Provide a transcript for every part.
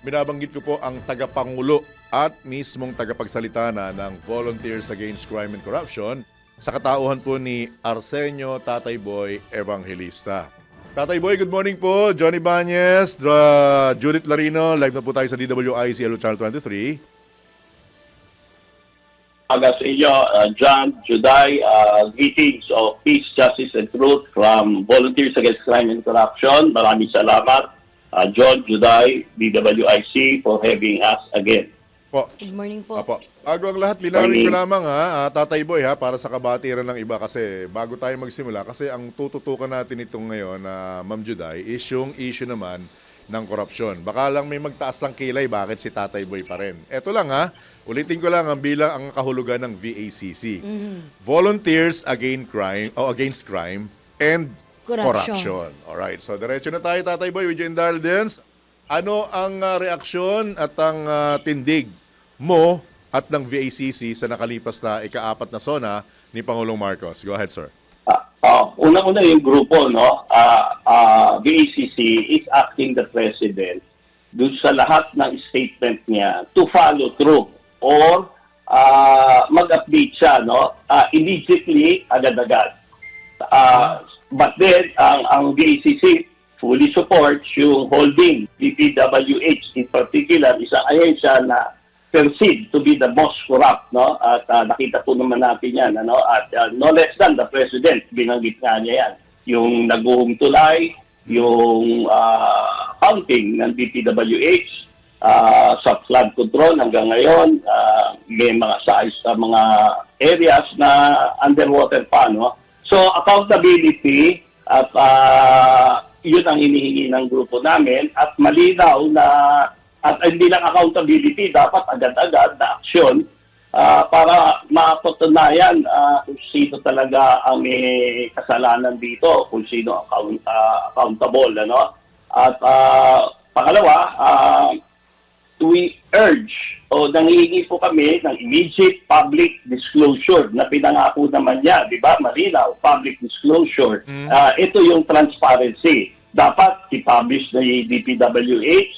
binabanggit ko po ang tagapangulo at mismong tagapagsalita na ng Volunteers Against Crime and Corruption sa katauhan po ni Arsenio Tatay Boy Evangelista. Tatay Boy, good morning po. Johnny Banyes, Dra- Judith Larino, live na po tayo sa DWIC Channel 23. Aga sa inyo, uh, John, Juday, uh, greetings of peace, justice, and truth from Volunteers Against Crime and Corruption. Maraming salamat, uh, John, Juday, DWIC, for having us again. Po. Good morning po. Apo. Bago ang lahat, linawin ko lamang ha, ah, Tatay Boy ha, para sa kabatiran ng iba kasi bago tayo magsimula, kasi ang tututukan natin itong ngayon na Ma'am Juday is yung issue naman ng korupsyon. Baka lang may magtaas ng kilay bakit si Tatay Boy pa rin. Eto lang ha, ulitin ko lang ang bilang ang kahulugan ng VACC. Volunteers Against Crime, o Against Crime and Corruption. Corruption. Alright, so diretso na tayo Tatay Boy with your indulgence. Ano ang ah, reaksyon at ang ah, tindig mo at ng VACC sa nakalipas na ikaapat na sona ni Pangulong Marcos? Go ahead, sir. Uh, uh, unang-una yung grupo, no? Uh, uh, VACC is asking the President dun sa lahat ng statement niya to follow through or uh, mag-update siya, no? Uh, immediately, agad-agad. Uh, but then, ang, ang VACC fully supports yung holding DPWH in particular, isang ahensya na perceived to be the most corrupt, no? At uh, nakita po naman natin yan, ano? At uh, no less than the president, binanggit nga niya yan. Yung naguhong tulay, yung uh, counting ng DPWH, uh, sa flood control hanggang ngayon, uh, may mga size sa mga areas na underwater pa, no? So, accountability at uh, yun ang hinihingi ng grupo namin at malinaw na at hindi lang accountability, dapat agad-agad na aksyon ah, para mapatunayan ah, kung sino talaga ang may kasalanan dito, kung sino account, ah, accountable. Ano? At ah, pangalawa, ah, we urge o nangihingi po kami ng immediate public disclosure na pinangako naman niya, di ba? Malinaw, public disclosure. Ah, ito yung transparency. Dapat i-publish ng DPWH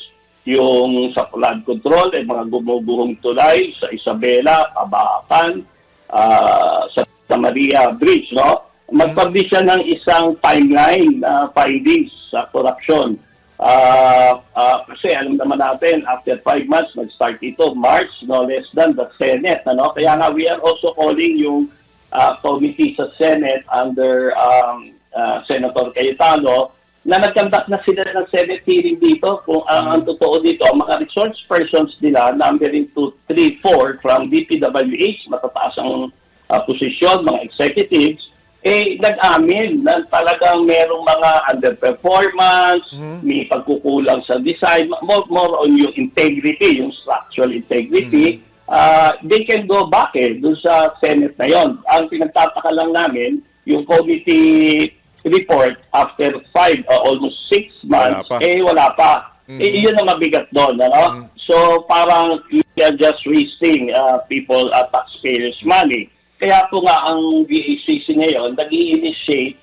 yung sa flood control, ay mga gumuguhong tulay sa Isabela, Kabakan, ah, sa Maria Bridge, no? Mag-publish siya ng isang timeline na findings sa corruption. Ah, kasi alam naman natin, after five months, nag-start ito, March, no less than the Senate. Ano? Kaya nga, we are also calling yung ah, committee sa Senate under um, ah, Senator Cayetano na nag-conduct na sila ng Senate hearing dito. Kung ang ang totoo dito, ang mga resource persons nila, numbering 2, 3, 4 from DPWH, matataas ang ah, posisyon, mga executives, eh, nag-amin na talagang merong mga underperformance, may pagkukulang sa design, more, more on yung integrity, yung structural integrity, ah, they can go back eh, dun sa Senate na yon. Ang pinagtataka lang namin, yung committee report after five, uh, almost six months, Wala pa. eh wala pa. Eh, yun ang mabigat doon, ano? So, parang we are just wasting uh, people at taxpayers' money. Kaya po nga ang VACC ngayon, nag-i-initiate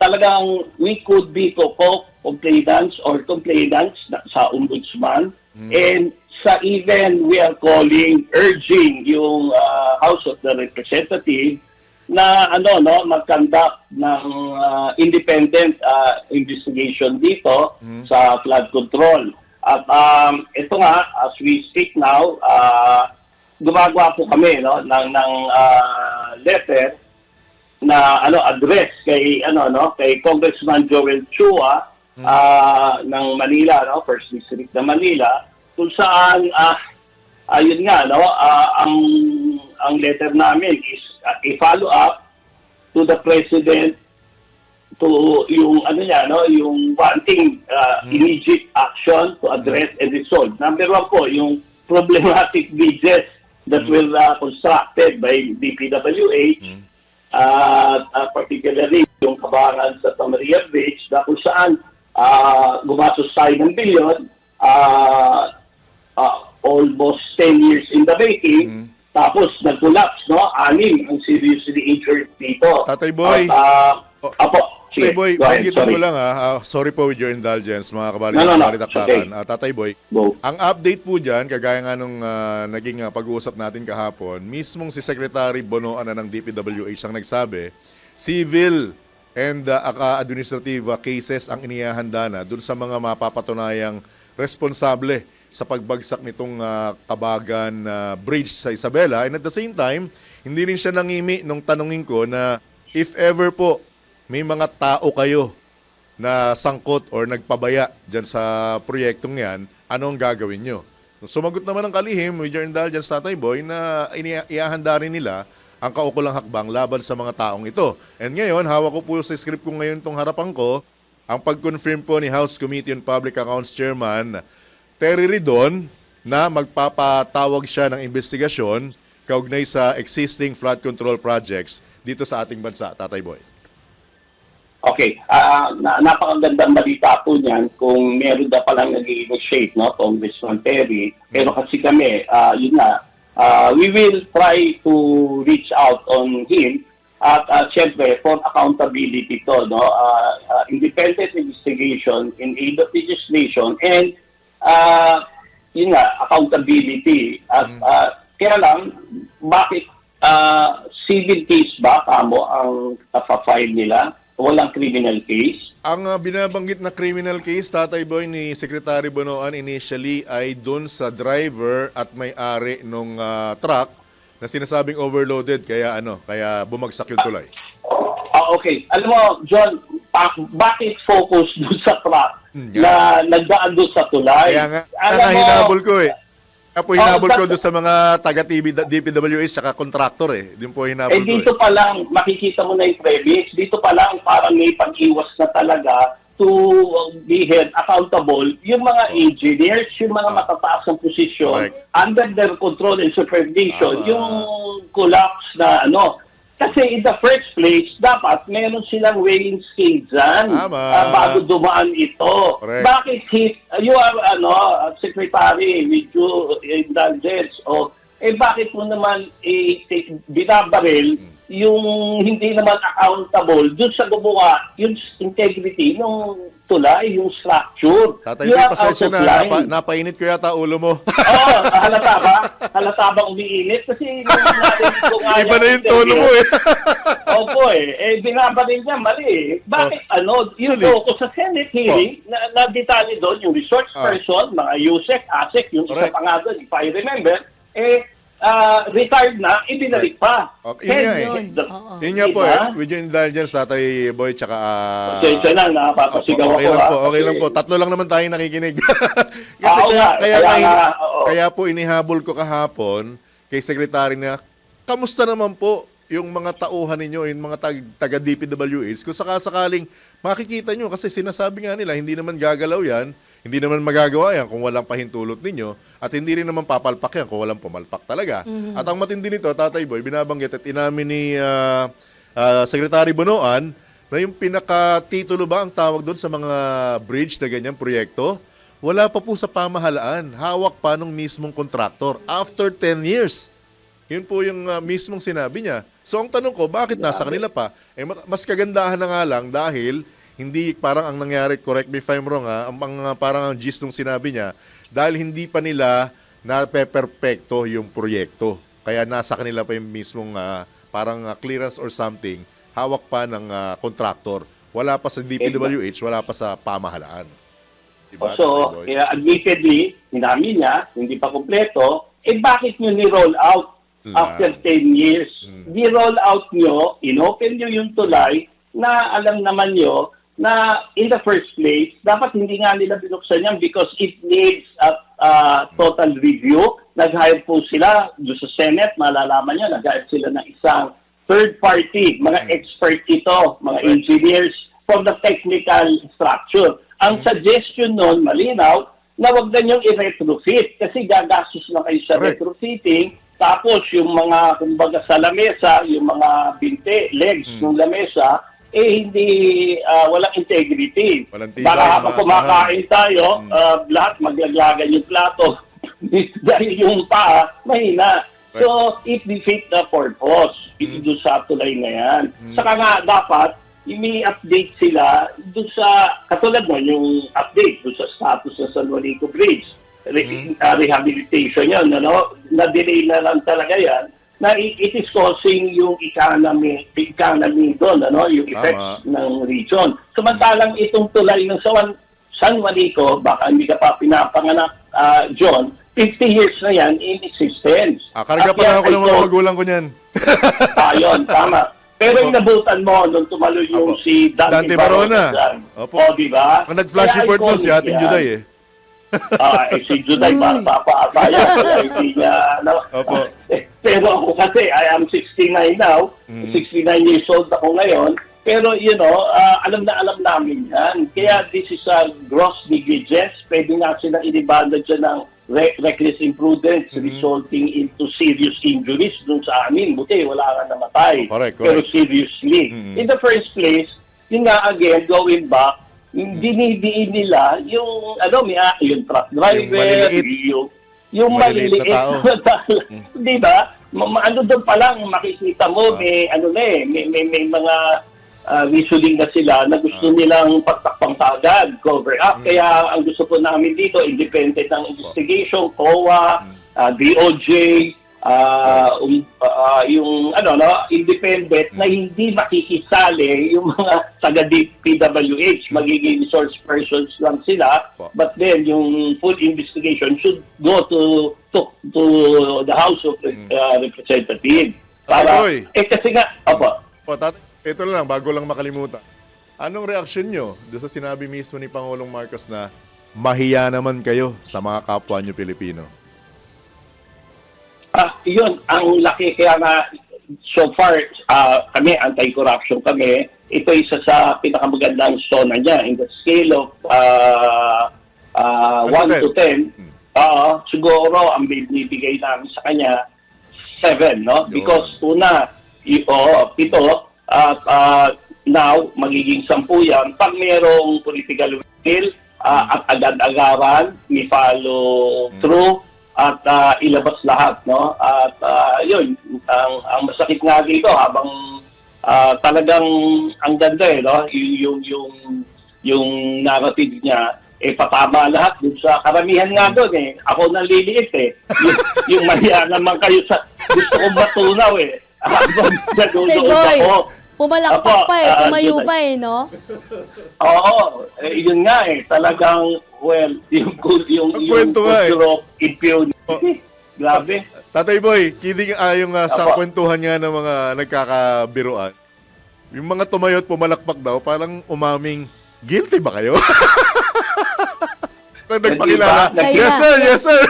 talagang we could be co complainants or complainants na- sa ombudsman. And sa even we are calling urging yung uh, House of the Representative na ano no mag-conduct ng uh, independent uh, investigation dito sa flood control. At um, ito nga as we speak now uh, gumagawa po kami no ng ng uh, letter na ano address kay ano no kay Congressman Joel Chua ah, ng Manila no First District ng Manila kung saan ah ayun nga no ah, ang ang letter namin is ah, i-follow up to the president to yung ano niya no yung wanting ah, immediate action to address and resolve. Number one po yung problematic bridges that were ah, constructed by DPWH at uh, particularly yung kabaran sa Tamaria Bridge na kung saan ah, gumastos tayo ng bilyon ah, ah, almost 10 years in the making. Tapos nag-collapse no? Anim ang seriously injured dito. Tatay Boy. at, ah, Oh. apo Sige, Boy, sorry. ko lang ha. Ah, sorry po with your indulgence, mga kabalik No, no, no. Okay. Ah, Tatay Boy, Go. ang update po dyan, kagaya nga nung ah, naging ah, pag-uusap natin kahapon, mismong si Secretary Bonoan na ng DPWH ang nagsabi, civil and aka- administrative cases ang inihahanda na dun sa mga mapapatunayang responsable sa pagbagsak nitong ah, Kabagan ah, Bridge sa Isabela. And at the same time, hindi rin siya nangimi nung tanungin ko na if ever po may mga tao kayo na sangkot or nagpabaya dyan sa proyektong yan, ano ang gagawin nyo? Sumagot naman ng kalihim with your indulgence, Tatay Boy, na ini- iahanda rin nila ang kaukulang hakbang laban sa mga taong ito. And ngayon, hawak ko po sa script ko ngayon itong harapan ko, ang pag-confirm po ni House Committee on Public Accounts Chairman Terry Ridon na magpapatawag siya ng investigasyon kaugnay sa existing flood control projects dito sa ating bansa, Tatay Boy. Okay, ah na, napakagandang balita po niyan kung meron na palang nag-initiate, no, Congressman Terry. Pero kasi kami, ah yun nga, ah, we will try to reach out on him at uh, syempre for accountability to, no, Ah, ah, independent investigation in aid of legislation and ah yun nga, accountability. At ah, kaya lang, bakit ah, civil case ba kamo ang file nila? Walang criminal case? Ang uh, binabanggit na criminal case, Tatay Boy, ni Secretary Bonoan initially ay dun sa driver at may-ari nung uh, truck na sinasabing overloaded kaya ano, kaya bumagsak yung tulay. Ah, okay. Alam mo, John, pa- bakit focus doon sa truck Hmm, na nagdaan doon sa tulay? Kaya nga, Alam mo, hinabol ko eh. Kaya po Oh, hinabol ko that- doon sa mga taga-TV, DPWH tsaka contractor eh. Din po hinabol eh ko dito eh. pa lang, makikita mo na yung premise, dito pa lang parang may pag-iwas na talaga to uh, be held accountable yung mga engineers, yung mga matataas ng posisyon Correct. under their control and supervision, Tama. yung collapse na ano. Kasi in the first place, dapat meron silang weighing scale dyan ah, bago dumaan ito. Correct. Bakit hit, you are ano, uh, secretary with you indulgence o eh bakit mo naman eh, eh, binabaril Hmm. yung hindi naman accountable dun sa gumawa yung integrity ng tulay, yung structure. Tatay are pasensya na, napa, napainit ko yata ulo mo. Oo, halata ba? Halata ba umiinit? Kasi ko nga Iba na yung tono mo eh. Opo eh. Eh, binabaril niya, mali eh. Bakit ano, yung Actually- focus sa Senate hearing, na, na detalye doon, yung resource Ah. person, mga USEC, ASEC, yung isa pa nga doon, if I remember, eh, ah, retired na, ibinalik pa. Okay, yun nga eh. Yun, nga po Diba? eh. With your indulgence, Tatay Boy, tsaka... ah, Pasensya na, nakapapasigaw Opo, okay ako. lang ah, po, okay lang po. Tatlo lang naman tayo nakikinig. Kasi Ah, kaya, kaya, kaya kaya po inihabol ko kahapon kay Secretary na, kamusta naman po yung mga tauhan ninyo, yung mga tag, taga DPWH, kung sakasakaling makikita nyo, kasi sinasabi nga nila, hindi naman gagalaw yan, hindi naman magagawa yan kung walang pahintulot ninyo, at hindi rin naman papalpak yan kung walang pumalpak talaga. At ang matindi nito, Tatay Boy, binabanggit at inamin ni ah, ah, Secretary Bonoan, na yung pinakatitulo ba ang tawag doon sa mga bridge na ganyang proyekto, wala pa po sa pamahalaan. Hawak pa nung mismong kontraktor after 10 years. Yun po yung ah, mismong sinabi niya. So ang tanong ko, bakit nasa kanila pa? Eh, ma- mas kagandahan na nga lang dahil hindi parang ang nangyari, correct me if I'm wrong ha, ang, ang, ah, parang ang gist nung sinabi niya, dahil hindi pa nila napeperpekto yung proyekto. Kaya nasa kanila pa yung mismong ah, parang ah, clearance or something, hawak pa ng ah, contractor. Wala pa sa DPWH, wala pa sa pamahalaan. Diba, So, kaya admittedly, hinamin niya, hindi pa kompleto, eh bakit nyo ni-roll out Mm. after 10 years? Ni-roll out nyo, inopen nyo yung tulay na alam naman nyo na in the first place, dapat hindi nga nila binuksan yan because it needs a, a total review. Nag-hire po sila doon sa Senate, malalaman nyo, nag-hire sila ng isang third party, mga expert ito, mga Right. engineers from the technical structure. Ang suggestion nun, malinaw, na wag na niyong i-retrofit kasi gagastos na kayo sa retrofitting. Tapos yung mga, kumbaga sa lamesa, yung mga binte, legs ng lamesa, eh hindi, ah, walang integrity. Walang tibay, Baka habang kumakain tayo, ah, lahat maglaglagan yung plato. Dahil yung paa, mahina. So, it defeat the purpose. Ito doon sa tulay na yan. Saka nga, dapat, may update sila doon sa, katulad mo, yung update doon sa status ng San Juanico Bridge. Re- ah, rehabilitation yan, ano? Na-delay na lang talaga yan na it, is causing yung economy, economy doon, ano? Yung effects ng region. Samantalang itong tulay ng San, San Juanico, baka hindi ka pa pinapanganak, ah, John, 50 years na yan in existence. Ah, karga At pa yan lang ako ng mga magulang ko niyan. Ayun, tama. Pero Opo. inabutan mo nung tumalon yung Opo. si Dante, Dante Barona. dyan. Opo. O, di ba? Ang nag-flash Kaya report nun si ating yan. Juday eh. Ah, eh, si Juday, para papaaba yan. Kaya hindi niya, ano. Opo. Eh, Pero ako kasi, I am 69 now. Mm. 69 years old ako ngayon. Pero, you know, ah, alam na alam namin yan. Kaya this is a gross negligence. Pwede nga sila inibanda dyan ng re- reckless imprudence Mm-hmm. resulting into serious injuries dun sa amin. Buti, wala nga namatay. Oh, correct, Pero correct. seriously. Mhm. In the first place, yun nga again, going back, dinidiin nila yung, ano, may, ah, yung truck driver, maliliit. yung, yung Maliliit maliliit na tao. Di ba? Ma- ma- ano doon pa lang, makikita mo, may, ano na eh, may, may, may mga uh, reasoning na sila na gusto nilang pagtakpang kaagad, cover up. Kaya ang gusto po namin dito, independent ng investigation, COA, uh, DOJ, uh, um, uh, yung ano no independent na hindi makikisali yung mga taga PWH magiging resource persons lang sila Po. but then yung full investigation should go to to, to the House of uh, Representatives para Boy. eh kasi nga opo O, tatay, ito lang, bago lang makalimutan. Anong reaksyon nyo doon sa sinabi mismo ni Pangulong Marcos na mahiya naman kayo sa mga kapwa nyo Pilipino? Ah, yun, ang laki kaya nga so far ah, kami anti-corruption kami. Ito isa sa pinakamagandang zona niya in the scale of uh, Ano 1 to 10. Hmm. Oo, siguro ang binibigay namin sa kanya 7, no? Yun. Because una, i- oo, pito at ah, now magiging 10 yan pag mayroong political will ah, at agad-agaran, may follow through at ah, ilabas lahat no? At ah, yun ang ang masakit nga dito habang ah, talagang ang ganda eh no? Y- yung yung yung narrative niya eh patama lahat dun sa karamihan nga doon eh. Ako naliliit eh. Yung, yung mahiya naman kayo sa gusto kong matunaw eh. Habang boy, ako. pumalakpak pa eh, tumayo pa eh, no? Oo, eh, yun nga eh. Talagang, well, yung, yung, Ang yung kwento nga eh. culture of impunity. Grabe. Tatay Boy, kidding ah, yung uh, sa Apo. kwentuhan nga ng mga nagkakabiruan. Yung mga tumayot pumalakpak daw, parang umaming, guilty ba kayo? Nag- Nagpakilala. Nag-iba? Yes sir, yes sir.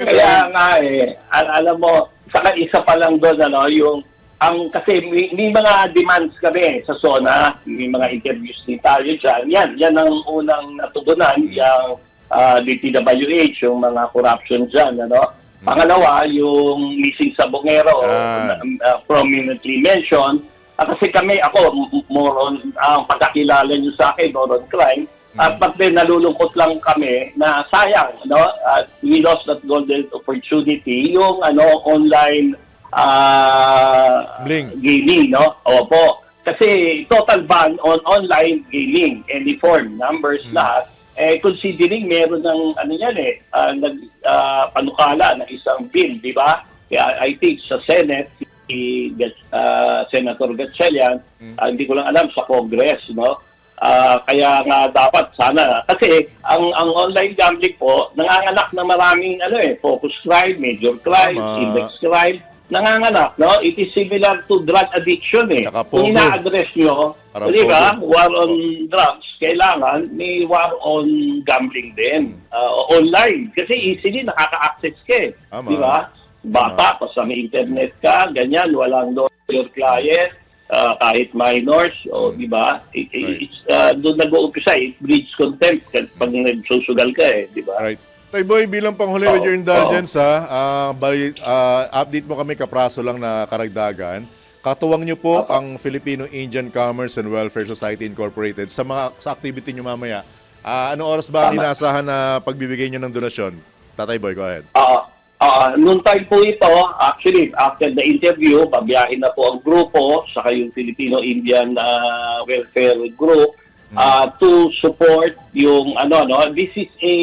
Kaya nga eh, al- alam mo, saka isa pa lang doon, ano, yung, ang, kasi may, may mga demands kami sa zona, may mga interviews ni tayo dyan. Yan, yan ang unang natugunan, yung ah, DTWH, yung mga corruption dyan, ano. Pangalawa, yung missing sa Bongero, Ah. uh, prominently mentioned. Ah, kasi kami, ako, more on, ang pagkakilala nyo sa akin, more on crime. At but then, nalulungkot lang kami na sayang, no? At we lost that golden opportunity, yung ano, online ah Bling. gaming, no? Opo. Kasi total ban on online gaming, any form, numbers, lahat. Eh, considering meron ng, ano yan eh, ah, nag, ah, panukala ng isang bill, di ba? Kaya I think sa Senate, si ah, Senator Gatchalian, ah, hindi ko lang alam sa Congress, no? Ah, kaya nga dapat sana kasi ang ang online gambling po nanganganak ng maraming ano eh focus crime, major crime, Tama. index crime nanganganak no? It is similar to drug addiction eh. Pogo. kung ina-address nyo di ba? war on drugs. Kailangan may war on gambling din Ah, online. Kasi easily nakaka-access ka eh. Di ba? Bata basta may internet ka ganyan walang lawyer client ah, kahit minors o di ba? It- Right. it's ah, doon nag-uumpisa it breeds contempt pag nagsusugal ka eh di ba? Right. Tay Boy, bilang panghuli Oo, with your indulgence ha, ah, bali- ah, update mo kami kapraso lang na karagdagan. Katuwang nyo po ang Filipino Indian Commerce and Welfare Society Incorporated sa mga sa activity nyo mamaya. Ah, anong oras ba ang Tama. inaasahan na pagbibigay nyo ng donasyon? Tatay Boy, go ahead. Ah, Ah, noong time po ito, actually, after the interview, pabiyahin na po ang grupo, saka yung Filipino-Indian ah, Welfare Group, ah, to support yung, ano, no, this is a,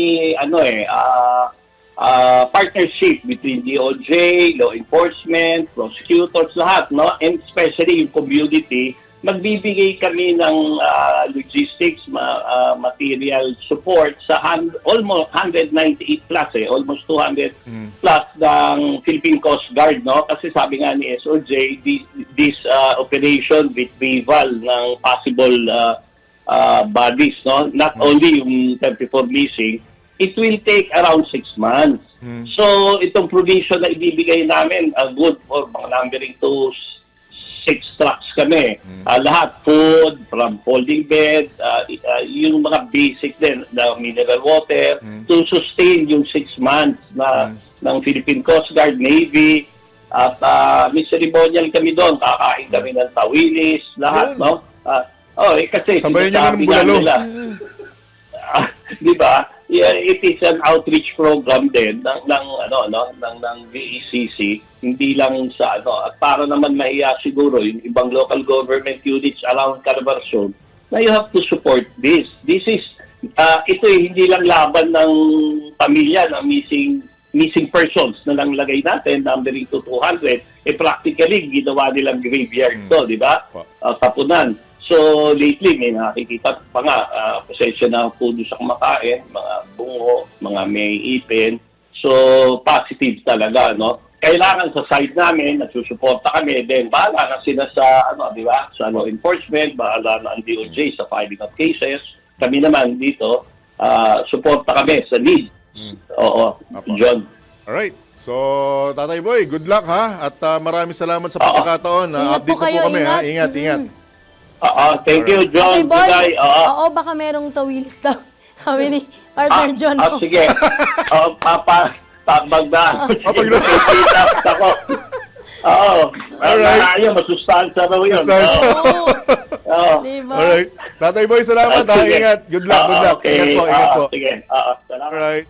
ano eh, ah, ah, partnership between DOJ, law enforcement, prosecutors, lahat, no, and especially yung community, magbibigay kami ng ah, logistics, ma- ah, material support sa hand, almost 198 plus eh, almost 200 plus ng Philippine Coast Guard, no? Kasi sabi nga ni SOJ, this, this ah, operation with rival ng possible ah, ah, bodies, no? Not only yung 34 missing, it will take around 6 months. So, itong provision na ibibigay namin, uh, good for mga numbering to six trucks kami. Ah, lahat, food, from folding bed, i- ah, yung mga basic din, na mineral water, to sustain yung six months na ng Philippine Coast Guard, Navy, at uh, may ceremonial kami doon. Kakain kami ng tawilis, lahat, Yun. no? Ah, oh, eh, kasi Sabayan sinasabi ng bulalo. nila, Ah, di ba? Yeah, it is an outreach program din ng ng ano no ng ng VECC hindi lang sa ano at para naman mahiya siguro yung ibang local government units around Calabarzon na you have to support this. This is ah, ito eh, hindi lang laban ng pamilya ng missing missing persons na lang lagay natin numbering to 200 eh practically ginawa nilang graveyard to, di ba? Uh, tapunan. So, lately, may nakikita pa nga, uh, pasensya na po doon sa kumakain, mga bungo, mga may ipin. So, positive talaga, no? Kailangan sa side namin, nagsusuporta kami, then bahala na sila sa, ano, di ba, sa law enforcement, bahala na ang DOJ sa filing of cases. Kami naman dito, uh, suporta kami sa need. Oo, Apo. John. Alright. So, Tatay Boy, good luck ha. At ah, maraming salamat sa pagkakataon. Ah, Ingat update po kayo, po kami ha. ingat. Ingat, ingat. Oo, thank you, Okay, John. boy. Juday. Oo. Oo, baka merong tawilis daw. Kami ni partner John. Ah, sige. Oh, papa, tabag na. Papag na. Kita ako. Oo. Alright. Alright. Ayaw, masustansya raw yun. Masustansya. Oo. Oo, Oo. diba? Alright. Tatay Boy, salamat Ah, ha. Ingat. Good luck, good Oo, luck. Ingat po, ingat Oo, po. Sige. Oo, salamat. Alright.